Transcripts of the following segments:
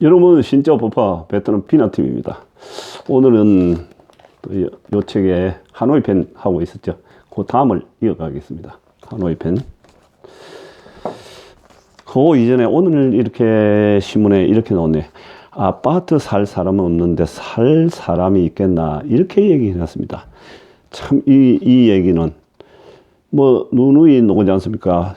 여러분 신짜 버파 베트남 피나팀입니다. 오늘은 또 요, 요 책에 하노이 펜 하고 있었죠. 그 다음을 이어가겠습니다. 하노이 펜. 그 이전에 오늘 이렇게 신문에 이렇게 나오네. 아파트 살 사람은 없는데 살 사람이 있겠나 이렇게 얘기해놨습니다. 참 이 이 얘기는 뭐 누누이 나오지 않습니까?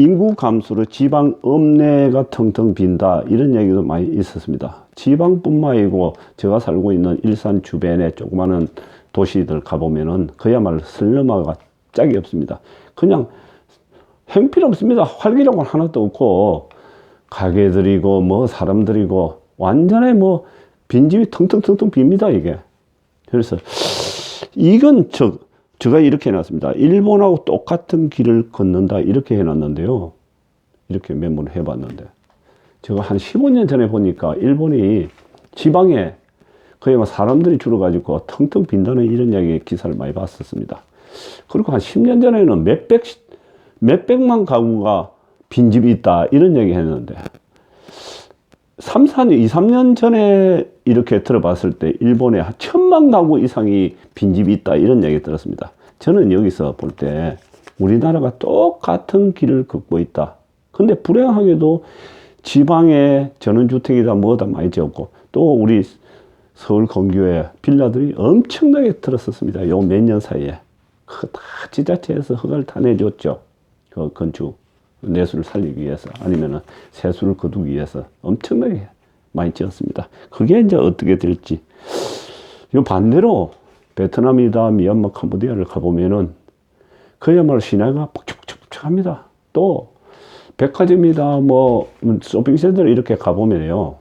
인구 감소로 지방 읍내가 텅텅 빈다 이런 얘기도 많이 있었습니다. 지방뿐만 아니고 제가 살고 있는 일산 주변의 조그마한 도시들 가보면은 그야말로 슬럼화가 짝이 없습니다. 그냥 형필없습니다. 활기력은 하나도 없고 가게들이고 뭐 사람들이고 완전히 뭐 빈집이 텅텅텅텅 빕니다 이게. 그래서 이건 저 제가 이렇게 해놨습니다. 일본하고 똑같은 길을 걷는다 이렇게 해놨는데요. 이렇게 메모를 해봤는데 제가 한 15년 전에 보니까 일본이 지방에 거의 막 사람들이 줄어가지고 텅텅 빈다는 이런 이야기 기사를 많이 봤었습니다. 그리고 한 10년 전에는 몇백 몇백만 가구가 빈집이 있다 이런 얘기 했는데 3, 4년, 2, 3년 전에 이렇게 들어봤을 때 일본에 한 천만 가구 이상이 빈집이 있다 이런 얘기 들었습니다. 저는 여기서 볼 때 우리나라가 똑같은 길을 걷고 있다. 근데 불행하게도 지방에 전원주택이다 뭐다 많이 지었고 또 우리 서울 건교에 빌라들이 엄청나게 들었었습니다. 요 몇 년 사이에. 그다 지자체에서 허가를 다 내줬죠. 그 건축. 내수를 살리기 위해서 아니면은 세수를 거두기 위해서 엄청나게 많이 지었습니다. 그게 이제 어떻게 될지. 요 반대로 베트남이다 미얀마 캄보디아를 가보면은 그야말로 시내가 퍽퍽퍽합니다. 또 백화점이다 뭐 쇼핑센터 이렇게 가보면요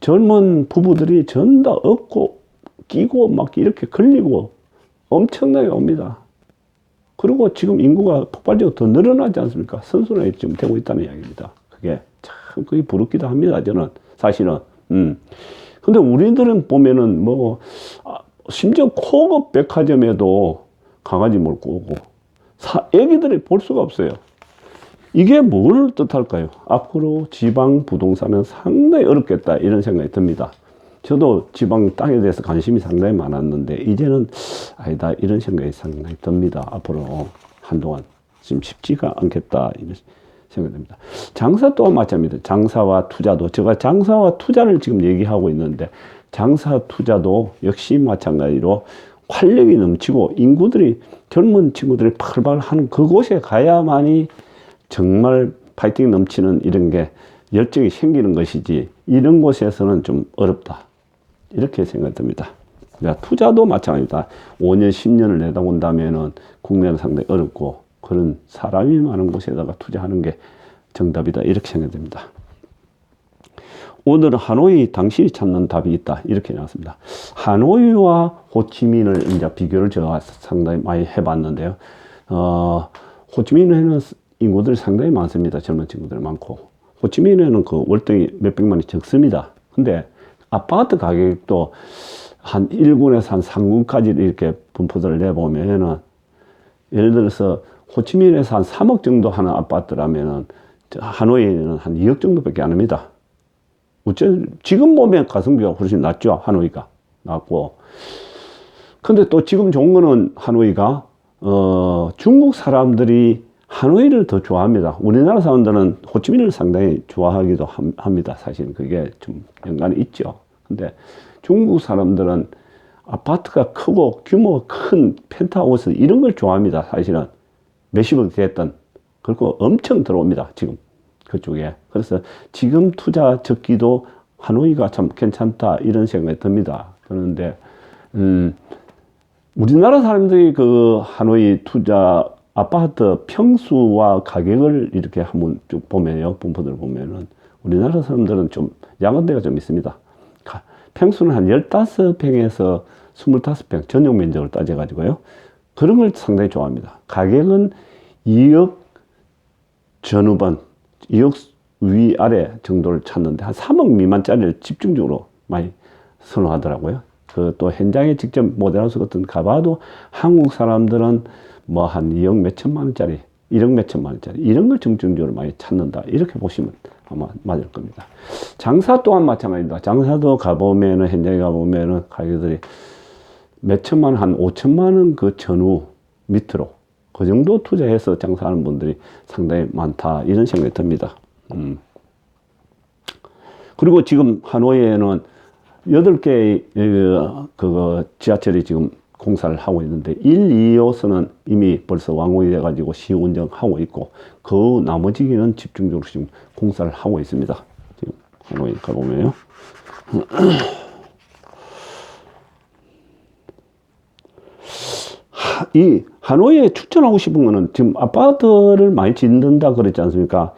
젊은 부부들이 전다 얻고 끼고 막 이렇게 걸리고 엄청나게 옵니다. 그리고 지금 인구가 폭발적으로 더 늘어나지 않습니까? 선순환이 지금 되고 있다는 이야기입니다. 그게 참 그게 부럽기도 합니다. 저는 사실은. 음. 근데 우리들은 보면은 뭐 아, 심지어 고급 백화점에도 강아지 몰고 오고 사, 애기들이 볼 수가 없어요. 이게 뭘 뜻할까요? 앞으로 지방 부동산은 상당히 어렵겠다 이런 생각이 듭니다. 저도 지방 땅에 대해서 관심이 상당히 많았는데 이제는 아니다 이런 생각이 상당히 듭니다. 앞으로 한동안 지금 쉽지가 않겠다 이런 생각이 듭니다. 장사 또한 마찬가지입니다. 장사와 투자도 제가 장사와 투자를 지금 얘기하고 있는데 장사 투자도 역시 마찬가지로 활력이 넘치고 인구들이 젊은 친구들이 팔팔 하는 그곳에 가야만이 정말 파이팅 넘치는 이런 게 열정이 생기는 것이지 이런 곳에서는 좀 어렵다. 이렇게 생각됩니다. 투자도 마찬가지다. 5년, 10년을 내다본다면은 국내는 상당히 어렵고 그런 사람이 많은 곳에다가 투자하는 게 정답이다. 이렇게 생각됩니다. 오늘은 하노이 당신이 찾는 답이 있다. 이렇게 나왔습니다. 하노이와 호치민을 이제 비교를 제가 상당히 많이 해봤는데요. 어, 호치민에는 인구들이 상당히 많습니다. 젊은 친구들 많고. 호치민에는 그 월등히 몇백만이 적습니다. 근데 아파트 가격도 한 1군에서 한 3군까지 이렇게 분포들을 내보면은 예를 들어서 호치민에서 한 3억 정도 하는 아파트라면은 하노이는 한 2억 정도밖에 안 합니다. 어째 지금 보면 가성비가 훨씬 낮죠. 하노이가 낮고. 근데 또 지금 좋은 거는 하노이가 어 중국 사람들이 하노이를 더 좋아합니다. 우리나라 사람들은 호치민을 상당히 좋아하기도 합니다. 사실 그게 좀 연관이 있죠. 근데 중국 사람들은 아파트가 크고 규모가 큰 펜트하우스 이런 걸 좋아합니다. 사실은 몇십억 됐던 그리고 엄청 들어옵니다. 지금 그쪽에. 그래서 지금 투자 적기도 하노이가 참 괜찮다 이런 생각이 듭니다. 그런데 음 우리나라 사람들이 그 하노이 투자 아파트 평수와 가격을 이렇게 한번 쭉 보면요. 분포들 보면은 우리나라 사람들은 좀 데가 좀 있습니다. 평수는 한 15평에서 25평 전용 면적을 따져가지고요. 그런 걸 상당히 좋아합니다. 가격은 2억 전후반, 2억 위 아래 정도를 찾는데 한 3억 미만짜리를 집중적으로 많이 선호하더라고요. 그 또 현장에 직접 모델하우스 같은 가봐도 한국 사람들은 뭐 한 2억 몇 천만 원짜리 1억 몇천만 원짜리 이런 걸 중증적으로 많이 찾는다 이렇게 보시면 아마 맞을 겁니다. 장사 또한 마찬가지입니다. 장사도 가보면은 현장에 가보면은 가격들이 몇천만 원, 한 5천만 원 그 전후 밑으로 그 정도 투자해서 장사하는 분들이 상당히 많다 이런 생각이 듭니다. 음. 그리고 지금 하노이에는 여덟 개의 어, 그거 지하철이 지금 공사를 하고 있는데 1, 2호선은 이미 벌써 완공이 돼가지고 시운전하고 있고 그 나머지는 집중적으로 지금 공사를 하고 있습니다. 지금 하노이 가보면요. 하- 이 하노이에 출전하고 싶은 거는 지금 아파트를 많이 짓는다 그랬지 않습니까?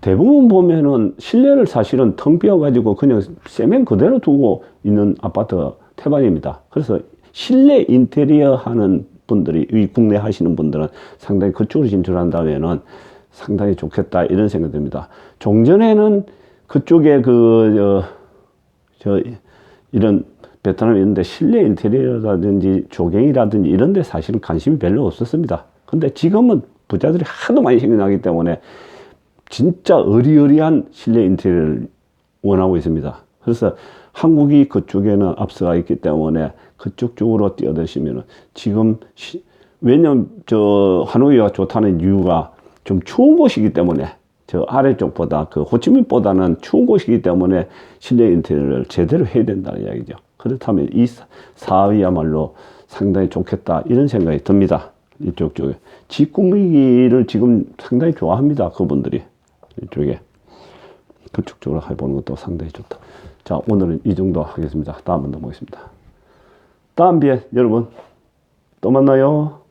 대부분 보면은 실내를 사실은 텅 비어 가지고 그냥 세면 그대로 두고 있는 아파트 태반입니다. 그래서 실내 인테리어 하는 분들이, 이 국내 하시는 분들은 상당히 그쪽으로 진출한다면은 상당히 좋겠다 이런 생각이 듭니다. 종전에는 그쪽에 그, 저, 저, 이런 베트남 이런 데 실내 인테리어라든지 조경이라든지 이런 데 사실은 관심이 별로 없었습니다. 근데 지금은 부자들이 하도 많이 생겨나기 때문에 진짜 어리어리한 실내 인테리어를 원하고 있습니다. 그래서 한국이 그쪽에는 앞서가 있기 때문에 그쪽 쪽으로 뛰어드시면은 지금 시- 왜냐면 저 하노이가 좋다는 이유가 좀 추운 곳이기 때문에 저 아래쪽보다 그 호치민보다는 추운 곳이기 때문에 실내 인테리어를 제대로 해야 된다는 이야기죠. 그렇다면 이 사- 사업이야말로 상당히 좋겠다 이런 생각이 듭니다. 이쪽 쪽에 집 꾸미기를 지금 상당히 좋아합니다. 그분들이 이쪽에 그쪽 쪽으로 해보는 것도 상당히 좋다. 자 오늘은 이 정도 하겠습니다. 다음 번더 보겠습니다. 다음 비에 여러분 또 만나요.